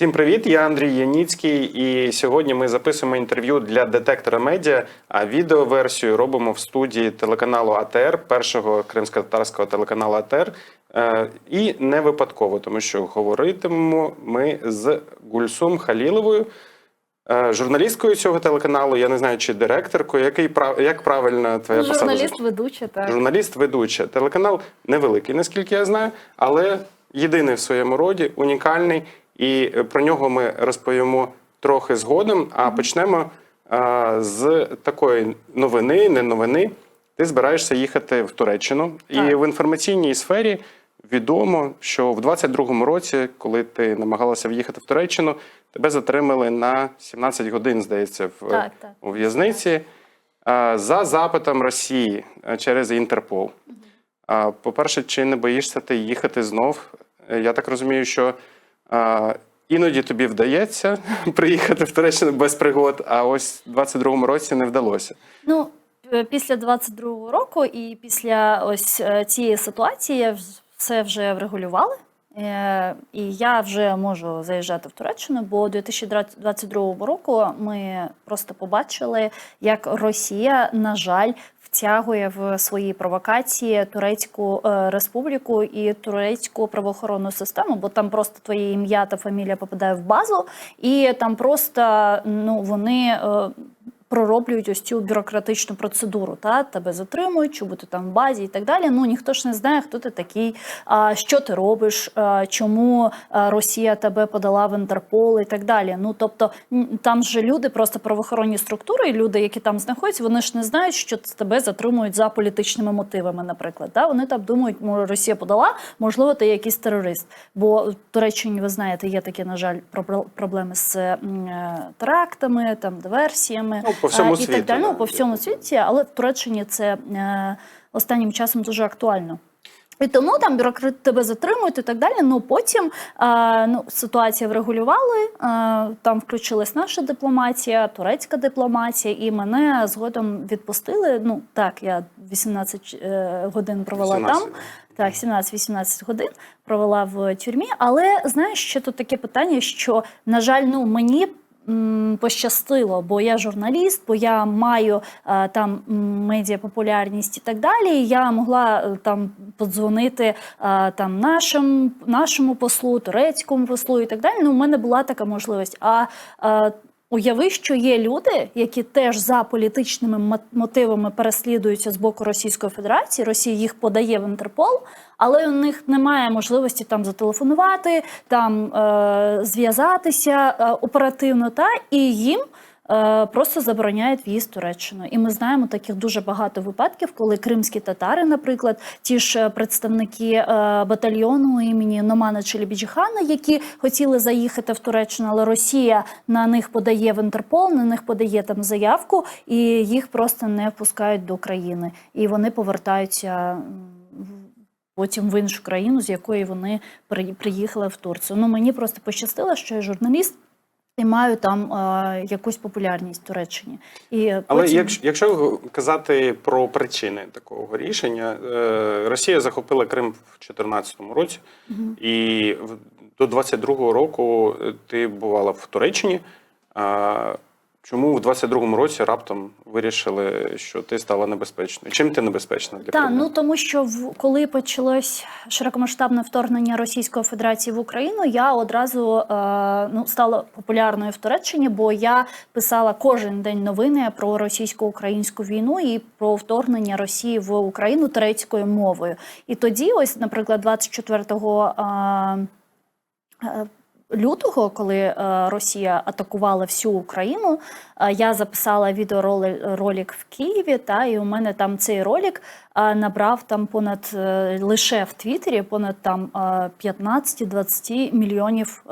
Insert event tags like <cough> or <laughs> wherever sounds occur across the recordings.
Всім привіт, я Андрій Яніцький, і сьогодні ми записуємо інтерв'ю для детектора медіа. А відеоверсію робимо в студії телеканалу АТР, першого кримсько-татарського телеканалу АТР. Е, І не випадково, тому що говоритимемо ми з Гульсум Халіловою, е, журналісткою цього телеканалу. Я не знаю, чи директоркою. Який як правильно твоя посада? Журналіст, ведуча, так. Журналіст, ведуча. Телеканал невеликий, наскільки я знаю, але єдиний в своєму роді, унікальний. І е, про нього ми розповімо трохи згодом. А почнемо а, з такої новини, не новини. Ти збираєшся їхати в Туреччину. І в інформаційній сфері відомо, що в 22-му році, коли ти намагалася в'їхати в Туреччину, тебе затримали на 17 годин, здається, в Так, так. у в'язниці за запитом Росії через Інтерпол. По-перше, чи не боїшся ти їхати знов? Е, Я так розумію, що а, іноді тобі вдається <laughs> приїхати в Туреччину без пригод, а ось в 22-му році не вдалося. Ну, е, після 22-го року і після ось е, цієї ситуації все вже врегулювали. Е, І я вже можу заїжджати в Туреччину, бо у 2022 року ми просто побачили, як Росія, на жаль, втягує в свої провокації Турецьку е, республіку і турецьку правоохоронну систему, бо там просто твоє ім'я та фамілія попадає в базу, і там просто ну вони. Пророблюють ось цю бюрократичну процедуру. Та тебе затримують, чи бути там в базі і так далі. Ну ніхто ж не знає, хто ти такий, а, що ти робиш, чому Росія тебе подала в Інтерпол і так далі. Ну тобто там же люди, просто правоохоронні структури, і люди, які там знаходяться, вони ж не знають, що тебе затримують за політичними мотивами. Наприклад, та вони там думають, може Росія подала, можливо, ти якийсь терорист. Бо в Туреччині, ви знаєте, є такі, на жаль, пробл- проблеми з терактами, там диверсіями. Ну, по всьому А, і так далі. да. Ну, по всьому світі, але в Туреччині це е, останнім часом дуже актуально. І тому там бюрократи тебе затримують і так далі. Ну потім е, ну, ситуація врегулювали. Е, там включилась наша дипломатія, турецька дипломатія, і мене згодом відпустили. Ну так, я 18 е, годин провела 18, там. Так, 17-18 годин провела в тюрмі. Але знаєш, ще тут таке питання, що на жаль, ну мені. Пощастило, бо я журналіст, бо я маю е, там медіа медіапопулярність і так далі. Я могла е, там подзвонити е, там нашим, нашому послу, турецькому послу і так далі. Ну, у мене була така можливість. А е, Уяви, що є люди, які теж за політичними мо- мотивами переслідуються з боку Російської Федерації. Росія їх подає в Інтерпол, але у них немає можливості там зателефонувати, там е, зв'язатися е, оперативно, та і їм. Е, Просто забороняють в'їзд Туреччину, і ми знаємо таких дуже багато випадків, коли кримські татари, наприклад, ті ж е, представники е, батальйону імені Номана Челібіджихана, які хотіли заїхати в Туреччину, але Росія на них подає в Інтерпол, на них подає там заявку, і їх просто не впускають до країни, і вони повертаються. Потім в іншу країну, з якої вони приїхали в Турцію. Ну мені просто пощастило, що я журналіст і маю там е, якусь популярність в Туреччині. І Але потім... якщо, якщо казати про причини такого рішення, е, Росія захопила Крим в 2014 році, і в- до 22-го року е, ти бувала в Туреччині. А Чому в 22-му році раптом вирішили, що ти стала небезпечною? Чим ти небезпечна для Так, ну тому що в коли почалось широкомасштабне вторгнення Російської Федерації в Україну, я одразу е, ну стала популярною в Туреччині, бо я писала кожен день новини про російсько-українську війну і про вторгнення Росії в Україну турецькою мовою. І тоді, ось, наприклад, 24 е, е, Лютого, коли е, Росія атакувала всю Україну, е, я записала відеоролик в Києві, та і у мене там цей ролик набрав там понад е, лише в Твіттері понад там е, 15-20 мільйонів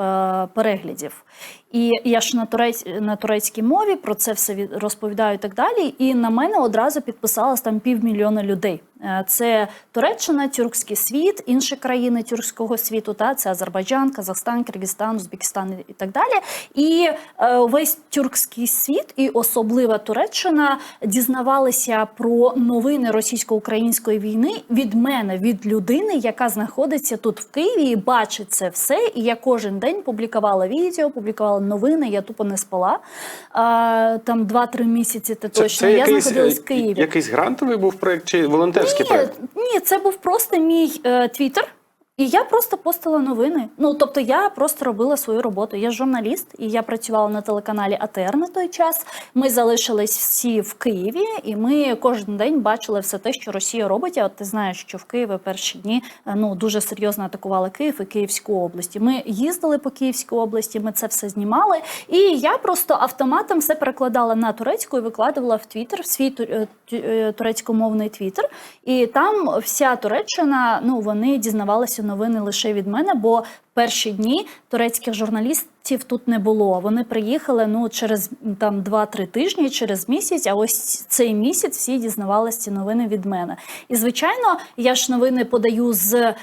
переглядів. І я ж на турець на турецькій мові про це все від- розповідаю і так далі. І на мене одразу підписалось там півмільйона людей. Е, Це Туреччина, тюркський світ, інші країни тюркського світу. Та це Азербайджан, Казахстан, Киргизстан, Узбекистан і так далі. І е, весь тюркський світ, і особливо Туреччина, дізнавалися про новини російсько-української війни від мене, від людини, яка знаходиться тут в Києві і бачить це все. І я кожен день публікувала відео, публікувала новини. Я тупо не спала а, там 2-3 місяці. Це точно. я знаходилась в Києві. якийсь грантовий був проект чи волонтерський Ні, проект? ні, це був просто мій е, твіттер. І я просто постила новини. Ну тобто, я просто робила свою роботу. Я журналіст, і я працювала на телеканалі АТР на той час. Ми залишились всі в Києві, і ми кожен день бачили все те, що Росія робить. А от ти знаєш, що в Києві перші дні е, ну дуже серйозно атакували Київ і Київську область. І Ми їздили по Київській області, ми це все знімали. І я просто автоматом все перекладала на турецьку і викладувала в Твіттер, в свій е, е, турецькомовний Твіттер. І там вся Туреччина, ну вони дізнавалися новини лише від мене, бо перші дні турецьких журналістів тут не було. Вони приїхали ну через там 2-3 тижні, через місяць. А ось цей місяць всі дізнавалися ці новини від мене. І звичайно, я ж новини подаю з е,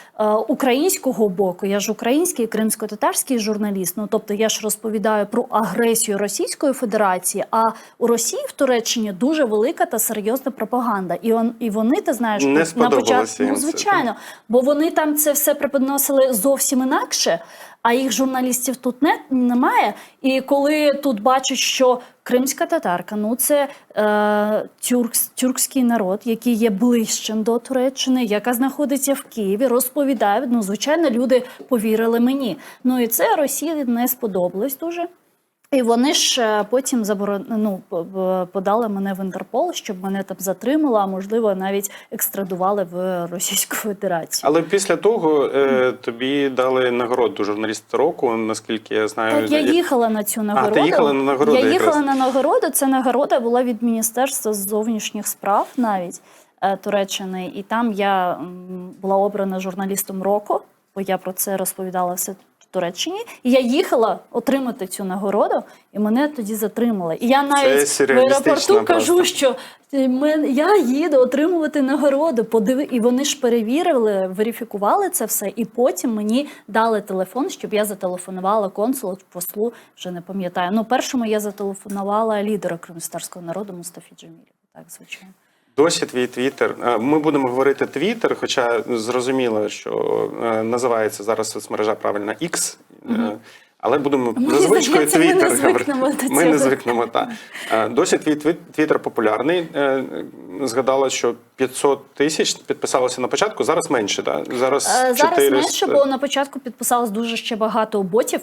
українського боку. Я ж український кримсько-татарський журналіст. Ну тобто я ж розповідаю про агресію Російської Федерації. А у Росії в Туреччині дуже велика та серйозна пропаганда. І он і вони, ти знаєш, Не на початку ну, звичайно, бо вони там це все преподносили зовсім інакше. А їх журналістів тут не, немає. І коли тут бачать, що кримська татарка, ну це е, тюркс, тюркський народ, який є ближчим до Туреччини, яка знаходиться в Києві, розповідає. Ну, звичайно, люди повірили мені. Ну і це Росії не сподобалось дуже. І вони ж е, потім заборон... ну, подали мене в Інтерпол, щоб мене там затримали, а можливо навіть екстрадували в Російську Федерацію. Але після того е, тобі дали нагороду журналіста року, наскільки я знаю. Так, я їхала на цю нагороду. їхала на нагороду Я їхала якраз. на нагороду. Ця нагорода була від Міністерства зовнішніх справ навіть е, Туреччини. І там я була обрана журналістом року, бо я про це розповідала все Туреччині. І я їхала отримати цю нагороду, і мене тоді затримали. І я навіть в аеропорту кажу, просто. що е, я їду отримувати нагороду. Подиви, і вони ж перевірили, верифікували це все, і потім мені дали телефон, щоб я зателефонувала консулу, послу, вже не пам'ятаю. Ну, першому я зателефонувала лідеру кримськотарського народу Мустафі Джемілєву. Так, звичайно. Досі твій твіттер. Е, Ми будемо говорити твіттер, хоча зрозуміло, що е, називається зараз соцмережа правильно X. е, Але будемо звичкою здається, ми не твіттер звикнемо до Ми не звикнемо, так. Досі твій твіт- твіттер популярний. Згадала, що 500 тисяч підписалося на початку, зараз менше, так? Зараз Зараз 400. менше, бо на початку підписалось дуже ще багато ботів,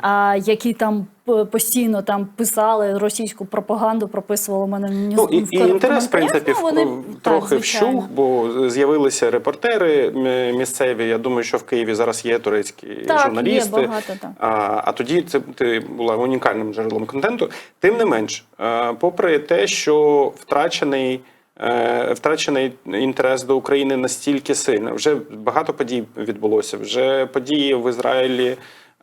а, які там постійно там писали російську пропаганду, прописували мене Ну, і, в і інтерес, в принципі, Ну, вони- в- так, трохи вщух, бо з'явилися репортери місцеві. Я думаю, що в Києві зараз є турецькі Так, журналісти. є багато, так. А, а тоді це ти була унікальним джерелом контенту. Тим не менш, е, попри те, що втрачений. е, Втрачений інтерес до України настільки сильно. Вже багато подій відбулося. Вже події в Ізраїлі, е,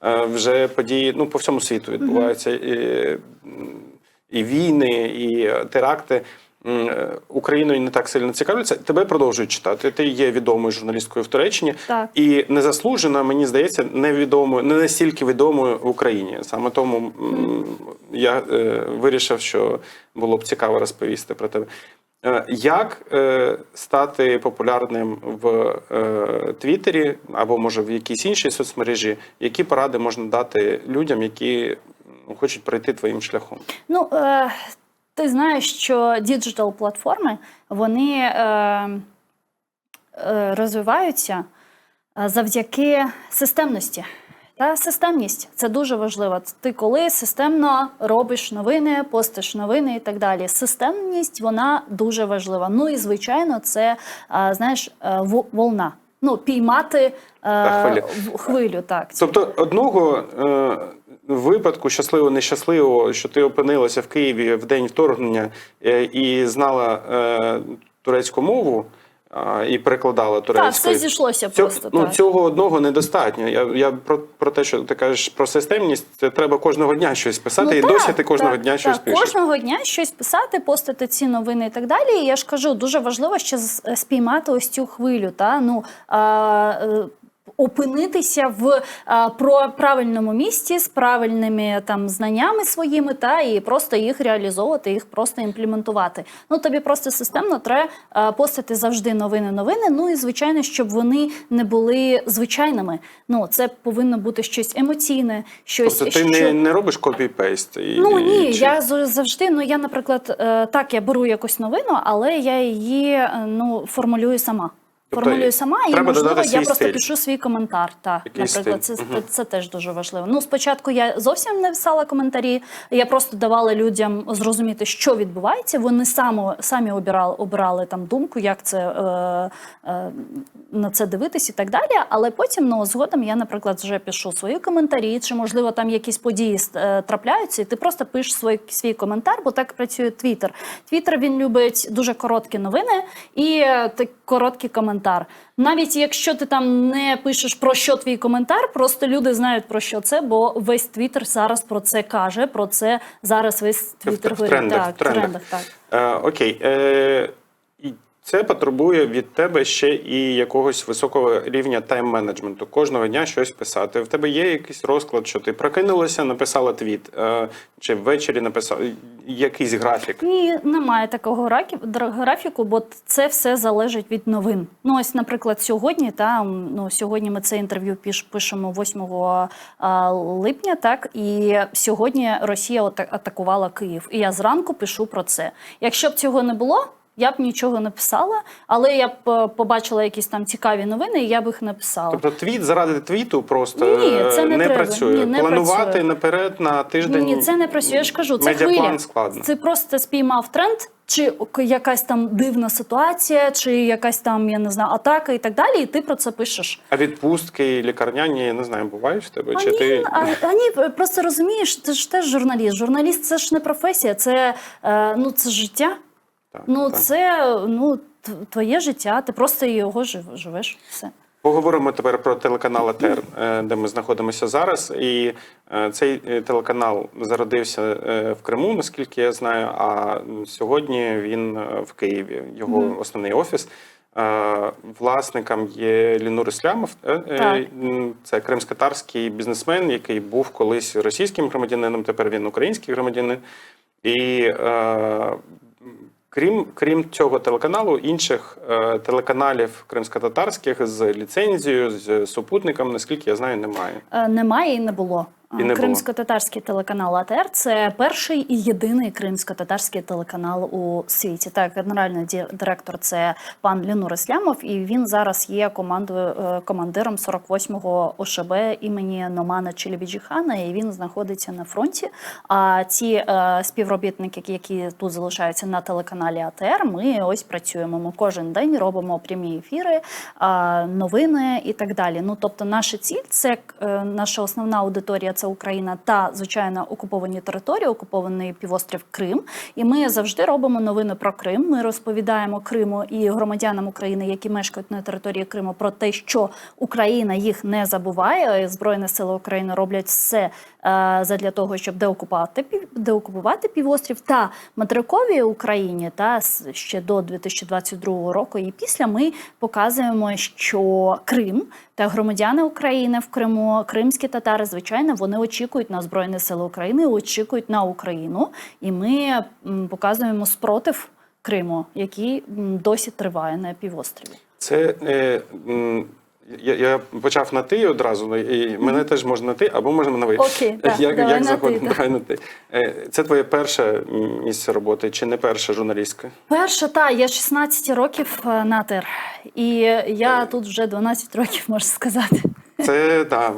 вже події ну по всьому світу відбуваються. І, і війни, і теракти. Е, Україною не так сильно цікавляться. Тебе продовжують читати. Ти є відомою журналісткою в Туреччині Так. і незаслужена, мені здається, невідомою, не настільки відомою в Україні. Саме тому я е, вирішив, що було б цікаво розповісти про тебе. Е, Як е, стати популярним в е, Твіттері або може в якійсь іншій соцмережі? Які поради можна дати людям, які ну, хочуть пройти твоїм шляхом? Ну, ти знаєш, що діджитал платформи вони розвиваються завдяки системності. Та системність це дуже важливо. Ти коли системно робиш новини, постиш новини і так далі. Системність вона дуже важлива. Ну і звичайно, це знаєш е, волна. Ну, піймати е, хвилю. хвилю. Так, Тобто, одного е, випадку щасливо нещасливо, що ти опинилася в Києві в день вторгнення і знала турецьку мову і перекладала так все зійшлося Цього, просто. ну, так. цього одного недостатньо. Я, я про, про те, що ти кажеш про системність, це треба кожного дня щось писати, і Ну, так, досі ти кожного так, дня щось так, пишеш. Кожного дня щось писати, постити ці новини і так далі. І я ж кажу, дуже важливо ще спіймати ось цю хвилю. Та? Ну, а, е, опинитися в а, про правильному місці з правильними там знаннями своїми, та і просто їх реалізовувати, їх просто імплементувати. Ну тобі просто системно треба а, постити завжди новини, новини. Ну і звичайно, щоб вони не були звичайними. Ну це повинно бути щось емоційне, щось Тобто ти що... не, не робиш копі-пейст? І, Ну ні, чи- я завжди. Ну я, наприклад, е, так я беру якусь новину, але я її е, ну формулюю сама. Тобто Формулюю сама, і можливо, я просто стиль. пишу свій коментар. Так, Якийсь наприклад, це, стиль. це, це теж дуже важливо. Ну, спочатку я зовсім не писала коментарі. Я просто давала людям зрозуміти, що відбувається. Вони само, самі обирали, обирали там думку, як це е, е, на це дивитись і так далі. Але потім, ну згодом я, наприклад, вже пишу свої коментарі, чи можливо там якісь події е, трапляються, і ти просто пишеш свій, свій коментар, бо так працює Твіттер. Твіттер він любить дуже короткі новини і е, так, короткий коментар. Навіть якщо ти там не пишеш про що твій коментар, просто люди знають про що це, бо весь Твіттер зараз про це каже. Про це зараз весь Твіттер в трендах, Так, в трендах. так. Е, окей. Е, це потребує від тебе ще і якогось високого рівня тайм-менеджменту. Кожного дня щось писати. В тебе є якийсь розклад, що ти прокинулася, написала твіт, е, чи ввечері написала якийсь графік. Ні, немає такого графіку, бо це все залежить від новин. Ну, ось, наприклад, сьогодні, та, ну, сьогодні ми це інтерв'ю пишемо 8 липня, так, і сьогодні Росія ата- атакувала Київ. І я зранку пишу про це. Якщо б цього не було, я б нічого не писала, але я б е, побачила якісь там цікаві новини, і я б їх написала. Тобто твіт заради твіту просто Ні, це е, не треба. працює. Ні, не Планувати працює. наперед на тиждень. Ні, це не працює. Я ж кажу, це хвиля. складно. Це просто спіймав тренд, чи якась там дивна ситуація, чи якась там, я не знаю, атака і так далі, і ти про це пишеш. А відпустки лікарняні, я не знаю, бувають в тебе? А чи ні, ти а, а ні, просто розумієш, ти ж теж журналіст. Журналіст це ж не професія, це, е, ну, це життя. Так, Ну, так. це ну, твоє життя, ти просто його жив- живеш. Все. Поговоримо тепер про телеканал АТР, <clears throat> е, де ми знаходимося зараз. І е, цей е, телеканал зародився в Криму, наскільки я знаю. А сьогодні він в Києві. Його основний офіс. Власником є Лінур Іслямов. Так. Це кримськотарський бізнесмен, який був колись російським громадянином. Тепер він український громадянин. І е, Крім, крім цього телеканалу, інших е, телеканалів кримськотатарських з ліцензією, з супутником, наскільки я знаю, немає. Е, Немає і не було. І не. Кримсько-татарський телеканал АТР це перший і єдиний кримсько-татарський телеканал у світі. Так, генеральний директор це пан Лінур Іслямов, і він зараз є командою е, командиром 48-го ОШБ імені Номана Челебіджіхана, і він знаходиться на фронті. А ці е, співробітники, які тут залишаються на телеканалі АТР, ми ось працюємо. Ми кожен день робимо прямі ефіри, а, новини і так далі. Ну тобто, наша ціль це е, наша основна аудиторія це Україна та звичайно окуповані території, окупований півострів Крим. І ми завжди робимо новини про Крим. Ми розповідаємо Криму і громадянам України, які мешкають на території Криму, про те, що Україна їх не забуває. Збройні сили України роблять все е, задля того, щоб деокупувати пів- деокупувати півострів та материковій Україні та ще до 2022 року. І після ми показуємо, що Крим та громадяни України в Криму, кримські татари, звичайно, вони очікують на збройні сили України, очікують на Україну, і ми показуємо спротив Криму, який досі триває на півострові. Це е, я, я почав на ти одразу, і мене теж можна на ти, або можна на ви. Окей, <laughs> так, як, давай як на заходимо? ти. Давай на ти. Е, Це твоє перше місце роботи, чи не перше журналістське? Перша та я 16 років е, на ТЕР, і я тут вже 12 років можу сказати. Це так.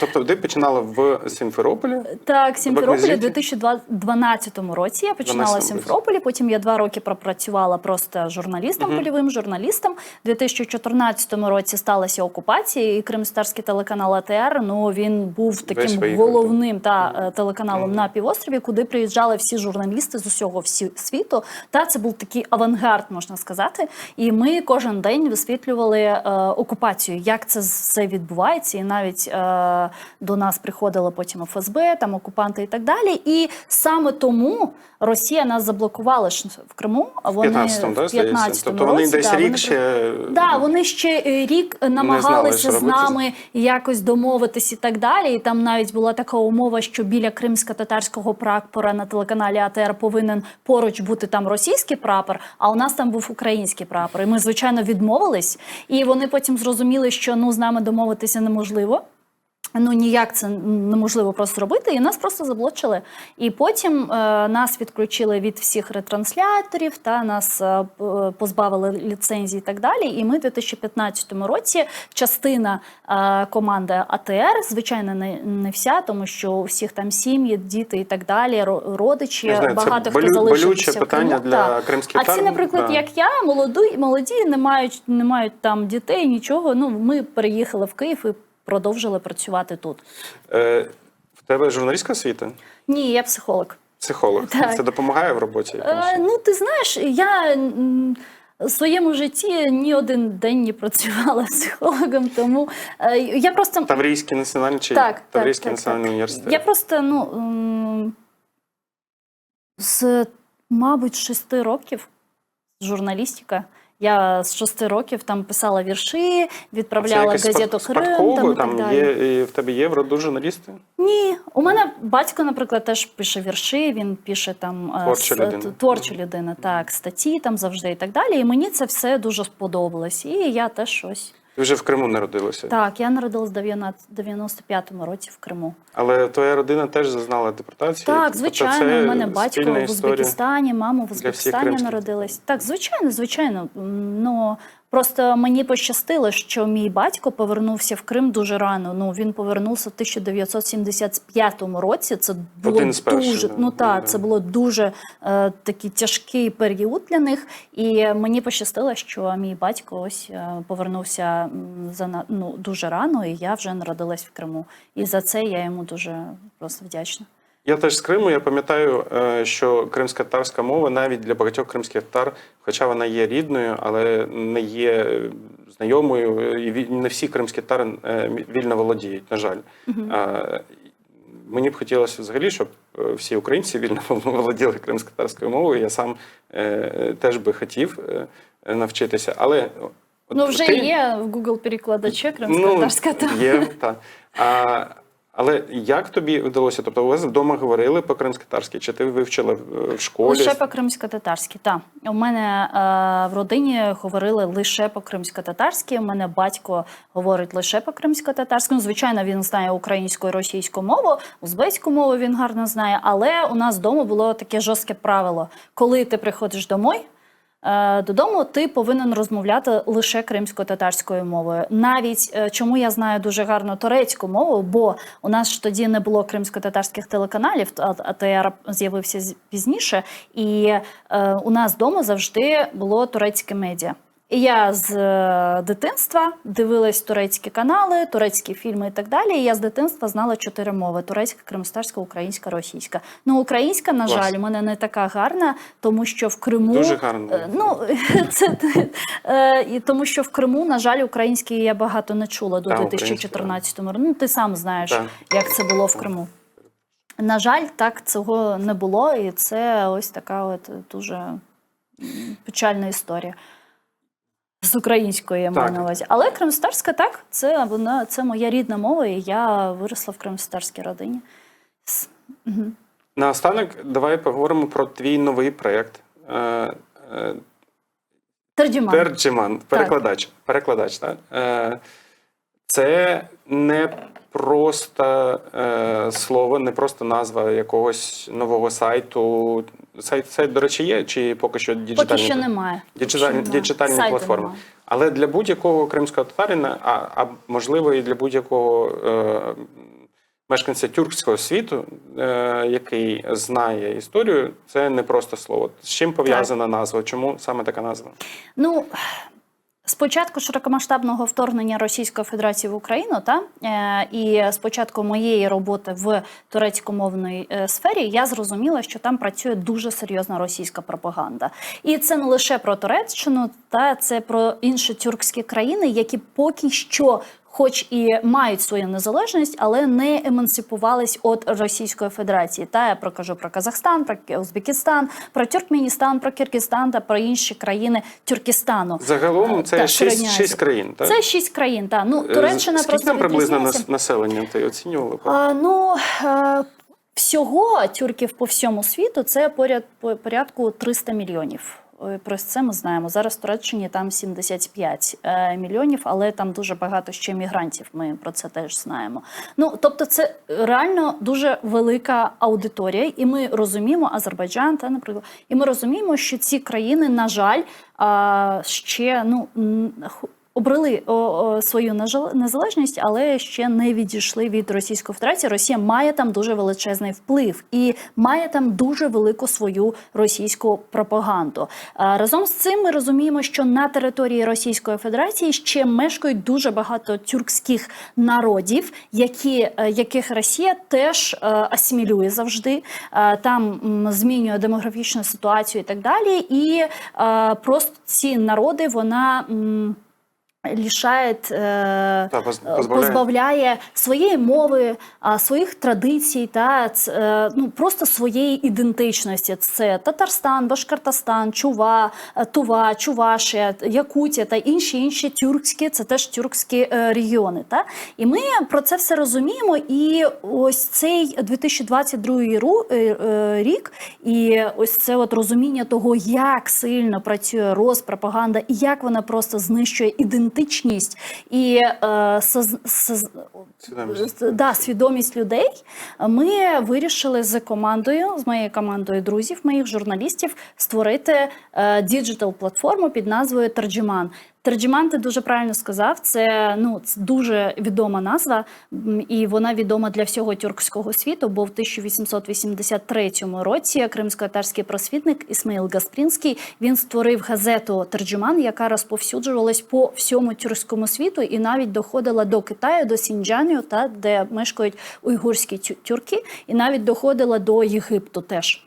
Тобто, ти починала в Сімферополі? Так, Сімферополі у Бакмезіті? 2012 році я починала в Сімферополі. Потім я два роки пропрацювала просто журналістом, польовим журналістом. У 2014 році сталася окупація, і Кримстарський телеканал АТР. Ну він був таким головним та е, телеканалом на півострові, куди приїжджали всі журналісти з усього всі світу. Та це був такий авангард, можна сказати. І ми кожен день висвітлювали е, окупацію, як це все відбувається. Відбувається, і навіть е, до нас приходило потім ФСБ, там окупанти і так далі. І саме тому Росія нас заблокувала ж в Криму. А В вони 15-му, да, в 15-му Тобто вони році, десь да, рік вони ще... Да, вони ще рік намагалися що з робити. нами якось домовитись і так далі. І там навіть була така умова, що біля кримсько-татарського прапора на телеканалі АТР повинен поруч бути там російський прапор, а у нас там був український прапор. І ми, звичайно, відмовились. І вони потім зрозуміли, що ну з нами домовитися неможливо. Ну ніяк це неможливо просто зробити, і нас просто заблочили. І потім е, нас відключили від всіх ретрансляторів, та нас е, позбавили ліцензій і так далі. І ми в 2015 році частина е, команди АТР, звичайно, не, не вся, тому що у всіх там сім'ї, діти і так далі, ро- родичі, знаю, це багато хто болю- залишився в Криму. питання для Так. кримських А ці, наприклад, да. як я, молоді, молоді, не мають, не мають там дітей, нічого. Ну ми переїхали в Київ і продовжили працювати тут. Е, в тебе журналістська освіта? Ні, я психолог. Психолог. <laughs> Так. Це допомагає в роботі? Е, ну, ти знаєш, я в своєму житті ні один день не працювала <laughs> психологом, тому е, я просто Таврійський національний чи Так, так, Таврійський так, національний так. університет? я просто ну з, мабуть, шести років журналістика. Я з шести років там писала вірші, відправляла якось газету спад- Крим там, і там так далі. є, і в тебе є журналісти? Ні, у мене батько, наприклад, теж пише вірші. Він пише там е, Творча с- людина. творча людина, так, статті там завжди і так далі. І мені це все дуже сподобалось. І я теж щось. Ти вже в Криму народилася. Так, я народилась в 90 95-му році в Криму. Але твоя родина теж зазнала депортації. Так, Тобто звичайно, у мене батько в. Узбекистані, мама в Узбекистані народилась. Так, звичайно, звичайно. Ну просто мені пощастило, що мій батько повернувся в Крим дуже рано. Ну він повернувся в 1975 році. Це було Один з перших, дуже да. ну Да. це було дуже е, такий тяжкий період для них. І мені пощастило, що мій батько ось е, повернувся за ну, дуже рано, і я вже народилась в Криму. І за це я йому дуже просто вдячна. Я теж з Криму. Я пам'ятаю, е, що кримсько-татарська мова навіть для багатьох кримських татар, хоча вона є рідною, але не є знайомою, і ві- не всі кримські татари е, вільно володіють, на жаль. Е, Мені б хотілося взагалі, щоб е, всі українці вільно <laughs> володіли кримсько-татарською мовою. Я сам е, теж би хотів е, навчитися. Але Ну, вже ти- є в Google перекладачі кримсько-татарська. то- Ну, є, так. Але як тобі вдалося? Тобто у вас вдома говорили по кримсько-татарськи, чи ти вивчила в в школі? Лише по кримсько-татарськи, так. У мене е, в родині говорили лише по кримсько-татарськи. У мене батько говорить лише по кримсько-татарськи. Ну, звичайно, він знає українську і російську мову, узбецьку мову він гарно знає. Але у нас вдома було таке жорстке правило: коли ти приходиш домой. Е, Додому ти повинен розмовляти лише кримсько-татарською мовою. Навіть е, чому я знаю дуже гарно турецьку мову, бо у нас ж тоді не було кримсько-татарських телеканалів, а ТР з'явився пізніше, і е, у нас вдома завжди було турецьке медіа. І я з е, дитинства дивилась турецькі канали, турецькі фільми і так далі. І я з дитинства знала чотири мови: турецька, кримстарська, українська, російська. Ну, українська, на Клас. жаль, у мене не така гарна, тому що в Криму Дуже гарно. Е, Ну <laughs> це е, і тому, що в Криму, на жаль, український я багато не чула до 2014 року. Ну ти сам знаєш, Так. як це було в Криму. На жаль, так цього не було, і це ось така от дуже печальна історія. З української я маю на увазі. Але кримстарська так, це вона це моя рідна мова, і я виросла в кримстарській родині. Мгм. Наостанок, давай поговоримо про твій новий проєкт. Терджіман. е. Терджиман, перекладач. Перекладач, так? Це не просто е, слово, не просто назва якогось нового сайту. Сайт, сайт, до речі, є, чи поки що діджитальний? Поки що немає. Поки Діджиталь- що немає. діджитальні платформи. немає. Але для будь-якого кримського татарина, а, а можливо і для будь-якого е, мешканця тюркського світу, е, який знає історію, це не просто слово. З чим пов'язана назва? Чому саме така назва? Ну, з початку широкомасштабного вторгнення Російської Федерації в Україну, та е, і з початку моєї роботи в турецькомовній е, сфері, я зрозуміла, що там працює дуже серйозна російська пропаганда. І це не лише про Туреччину, та це про інші тюркські країни, які поки що. Хоч і мають свою незалежність, але не емансипувались від Російської Федерації. Та я прокажу про Казахстан, про Узбекистан, про Тюркменістан, про Киргизстан та про інші країни Тюркістану. Загалом це Так, шість, країн, так? Це шість країн. Та ну Е, Туреччина Скільки просто там приблизно населення ти оцінювали? А, ну е, всього тюрків по всьому світу це поряд по- порядку 300 мільйонів. Е, Про це ми знаємо. Зараз в Туреччині там 75 е, мільйонів, але там дуже багато ще мігрантів. Ми про це теж знаємо. Ну тобто, це реально дуже велика аудиторія, і ми розуміємо Азербайджан та наприклад, і ми розуміємо, що ці країни, на жаль, ще ну обрали свою незалежність, але ще не відійшли від Російської Федерації. Росія має там дуже величезний вплив і має там дуже велику свою російську пропаганду. Разом з цим ми розуміємо, що на території Російської Федерації ще мешкають дуже багато тюркських народів, які, е, яких Росія теж е, асимілює завжди. Там змінює демографічну ситуацію і так далі. І е, просто ці народи вона. Е, Та, е, позбавляє. позбавляє своєї мови, своїх традицій та е, ну, просто своєї ідентичності. Це Татарстан, Башкортостан, Чува, Тува, Чувашія, Якутія та інші інші тюркські, це теж тюркські регіони. Та? І ми про це все розуміємо. І ось цей 2022 ру- е, е, рік, і ось це от розуміння того, як сильно працює Роспропаганда і як вона просто знищує ідентичність і е, соз- соз- Свідомість. Да, свідомість людей. Ми вирішили з командою, з моєю командою друзів, моїх журналістів, створити діджитал платформу під назвою Тарджиман. Тарджиман, ти дуже правильно сказав. Це ну це дуже відома назва, і вона відома для всього тюркського світу. Бо в 1883 році кримсько-татарський просвітник Ісмаїл Гаспрінський він створив газету Тарджиман, яка розповсюджувалась по всьому тюркському світу, і навіть доходила до Китаю, до Сінджаню, та де мешкають уйгурські тю- тюрки, і навіть доходила до Єгипту теж.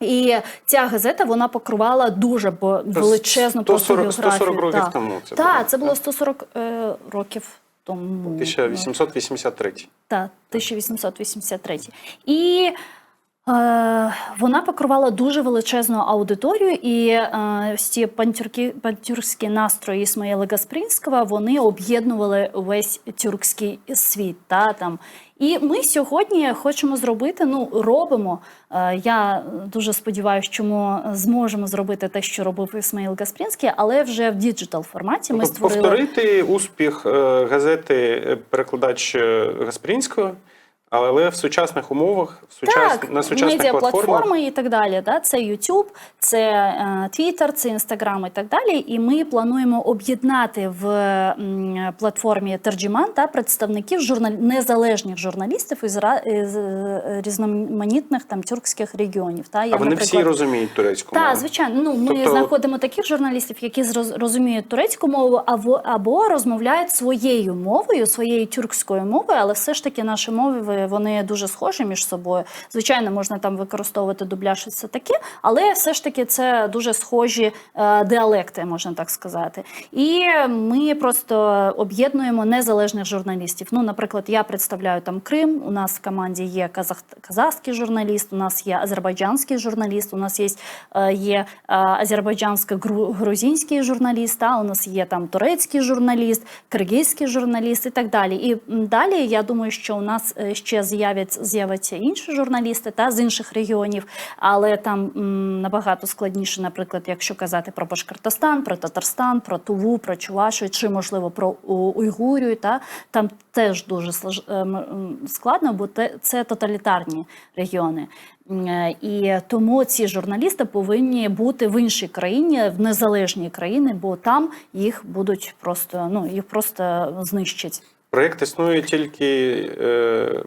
І ця газета вона покривала дуже бо- величезну 140 просто 140 географію. років Так. тому це було, Так, це так? було 140 е, років тому. 1883. Так, 1883. І вона покривала дуже величезну аудиторію, і е, ось ці пантюрки, настрої Ісмаїла Гаспринського вони об'єднували весь тюркський світ. Та, там. І ми сьогодні хочемо зробити, ну робимо. Е, я дуже сподіваюся, що ми зможемо зробити те, що робив Ісмаїл Гаспринський, але вже в діджитал форматі ми Тобто створили. повторити успіх е, газети е, перекладач е, Гаспрінського, але в сучасних умовах, в сучас... Так, на сучасних платформах. медіаплатформи і так далі. Да? Це YouTube, це е, Twitter, це Instagram і так далі. І ми плануємо об'єднати в платформі Терджіман та представників журнал... незалежних журналістів із, ра... із е, різноманітних там тюркських регіонів. Та? А Я, вони всі розуміють турецьку так, мову? звичайно. Ну ми Тобто- знаходимо таких журналістів, які розуміють турецьку мову, або або розмовляють своєю мовою, своєю тюркською мовою, але все ж таки наші мови ви- вони дуже схожі між собою. Звичайно, можна там використовувати дубляж і все таке, але все ж таки це дуже схожі е, діалекти, можна так сказати. І ми просто об'єднуємо незалежних журналістів. Ну, наприклад, я представляю там Крим. У нас в команді є казах... казахський журналіст, у нас є азербайджанський журналіст, у нас є, е, є е, азербайджансько-грузинський журналіст, та, у нас є там турецький журналіст, киргизький журналіст і так далі. І далі я думаю, що у нас е, ще з'являться, з'являться інші журналісти та з інших регіонів, але там м, набагато складніше, наприклад, якщо казати про Башкортостан, про Татарстан, про Туву, про Чувашію, чи можливо про Уйгурію, та там теж дуже е, складно, бо те- це тоталітарні регіони. Е, І тому ці журналісти повинні бути в іншій країні, в незалежній країні, бо там їх будуть просто ну їх просто знищать. Проєкт існує тільки е,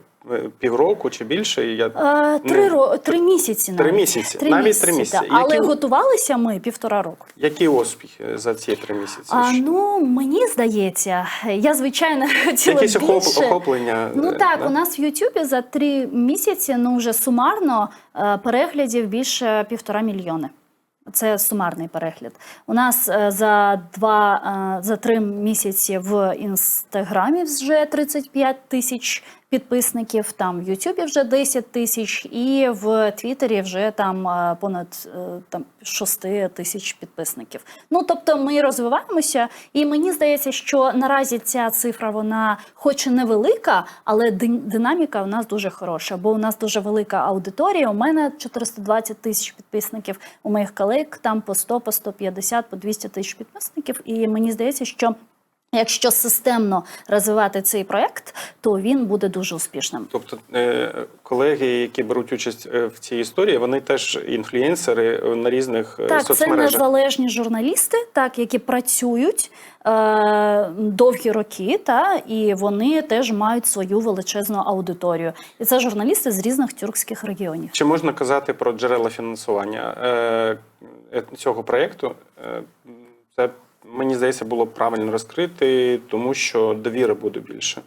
півроку чи більше. Я... Е, Три Ну, ро три місяці три навіть. місяці. Навіть три місяці. так. Але Які- готувалися ми півтора року. Які успіхи за ці три місяці? А ну мені здається, я звичайно <laughs> хотіла Якісь охоп... більше. охоплення? Ну е, так, да? у нас в Ютубі за три місяці ну вже сумарно е, переглядів більше півтора мільйони. Це сумарний перегляд. У нас е, за два е, за три місяці в інстаграмі вже 35 тисяч підписників. Там в Ютубі вже 10 тисяч, і в Твіттері вже там е, понад е, там 6 тисяч підписників. Ну тобто ми розвиваємося, і мені здається, що наразі ця цифра вона, хоч і невелика, але динаміка у нас дуже хороша, бо у нас дуже велика аудиторія. У мене 420 тисяч підписників. У моїх колег там по 100, по 150, по 200 тисяч підписників. І мені здається, що якщо системно розвивати цей проект, то він буде дуже успішним. Тобто е, колеги, які беруть участь е, в цій історії, вони теж інфлюєнсери е, на різних е, Так, це незалежні журналісти, так які працюють е, довгі роки, та і вони теж мають свою величезну аудиторію. І це журналісти з різних тюркських регіонів. Чи можна казати про джерела фінансування е, цього проєкту? Е, Це мені здається було б правильно розкрити, тому що довіри буде більше.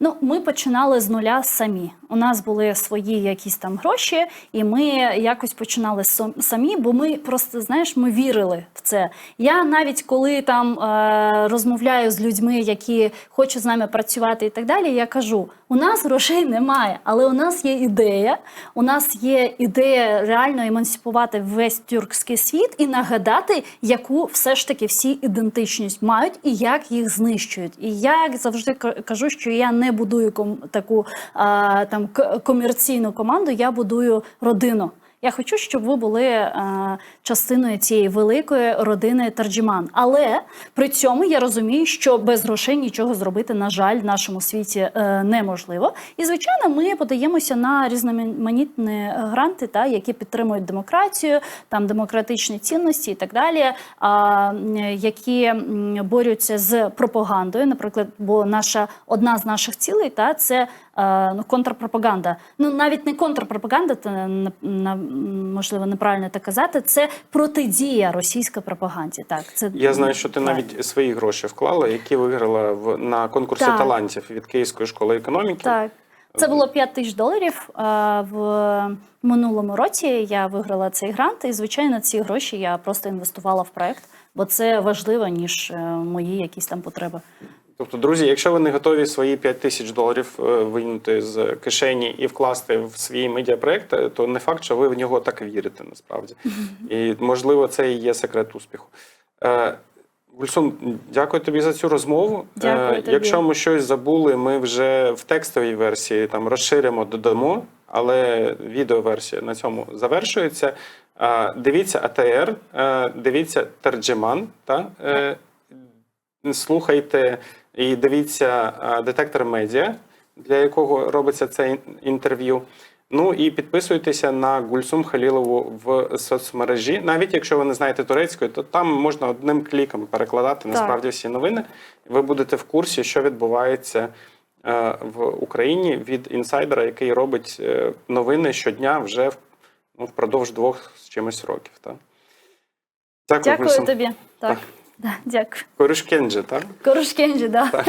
Ну, ми починали з нуля самі. У нас були свої якісь там гроші, і ми якось починали самі, бо ми просто знаєш, ми вірили в це. Я навіть коли там е, розмовляю з людьми, які хочуть з нами працювати і так далі, я кажу: у нас грошей немає, але у нас є ідея. У нас є ідея реально емансипувати весь тюркський світ і нагадати, яку все ж таки всі ідентичність мають і як їх знищують. І я завжди кажу, що я не будую ком- таку а, там комерційну команду, я будую родину. Я хочу, щоб ви були е, частиною цієї великої родини Тарджіман. Але при цьому я розумію, що без грошей нічого зробити, на жаль, в нашому світі е, неможливо. І звичайно, ми подаємося на різноманітні гранти, та які підтримують демократію, там демократичні цінності і так далі, а, м, які борються з пропагандою. Наприклад, бо наша одна з наших цілей та це е, ну, контрпропаганда. Ну навіть не контрпропаганда, це можливо неправильно так казати. Це протидія російській пропаганді. Так, це Я знаю, що ти так. навіть свої гроші вклала, які виграла в на конкурсі Так. талантів від Київської школи економіки. Так. Це було 5 тисяч доларів. А, В минулому році я виграла цей грант, і звичайно, ці гроші я просто інвестувала в проект, бо це важливо, ніж е, мої якісь там потреби. Тобто, друзі, якщо ви не готові свої 5 тисяч доларів е, винути з кишені і вкласти в свій медіапроект, е, то не факт, що ви в нього так вірите насправді. І можливо, це і є секрет успіху. Е, Гульсун, дякую тобі за цю розмову. Дякую Е, тобі. Якщо ми щось забули, ми вже в текстовій версії там розширимо, додамо, але відеоверсія на цьому завершується. Е, Дивіться АТР, е, дивіться Терджеман. Та? Е, слухайте і дивіться детектор медіа, для якого робиться це інтерв'ю. Ну і підписуйтеся на Гульсум Халілову в соцмережі. Навіть якщо ви не знаєте турецької, то там можна одним кліком перекладати насправді всі новини. Ви будете в курсі, що відбувається е, в Україні від інсайдера, який робить е, новини щодня вже ну, впродовж двох з чимось років. Так? Дякую, Дякую Гульсум. тобі. Так, Да, дякую. Корюшкенджи, так? Корушкенджі, да.